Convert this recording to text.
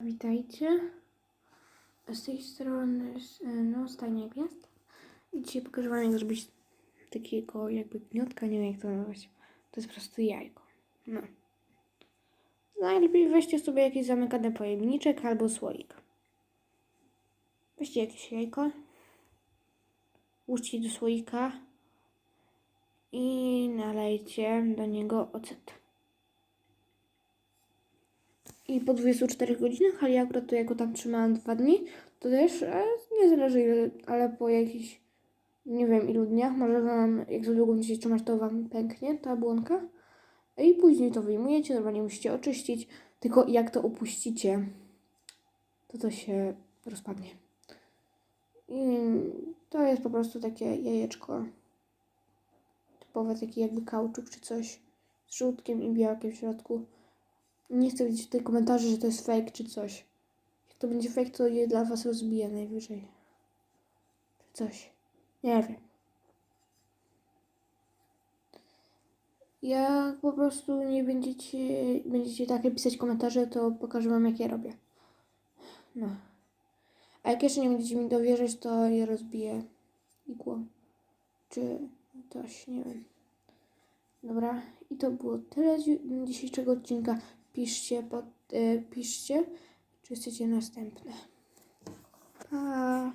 Witajcie. Z tej strony s- no, stajnia gwiazd. I dzisiaj pokażę wam jak zrobić takiego jakby gniotka, nie wiem jak to nazwać. To jest po prostu jajko. No. Najlepiej weźcie sobie jakiś zamykany pojemniczek albo słoik. Weźcie jakieś jajko. Włóżcie do słoika. I nalejcie do niego ocet. I po 24 godzinach, ale ja akurat to jako tam trzymałam dwa dni, to też e, nie zależy ile, ale po jakichś nie wiem ilu dniach, może wam, jak za długo będziecie trzymać, to wam pęknie ta błonka. I później to wyjmujecie, normalnie musicie oczyścić, tylko jak to opuścicie, to to się rozpadnie. I to jest po prostu takie jajeczko typowe, taki jakby kauczuk czy coś z żółtkiem i białkiem w środku. Nie chcę widzieć tutaj komentarzy, że to jest fake czy coś. Jak to będzie fake, to je dla was rozbiję najwyżej. Czy coś. Nie wiem. Jak po prostu nie będziecie, będziecie takie pisać komentarze, to pokażę wam jak robię. No. A jak jeszcze nie będziecie mi dowierzać, to je rozbiję igłą. Czy coś, nie wiem. Dobra, i to było tyle z dzisiejszego odcinka. Piszcie, pod, e, piszcie, czy chcecie następne. Pa!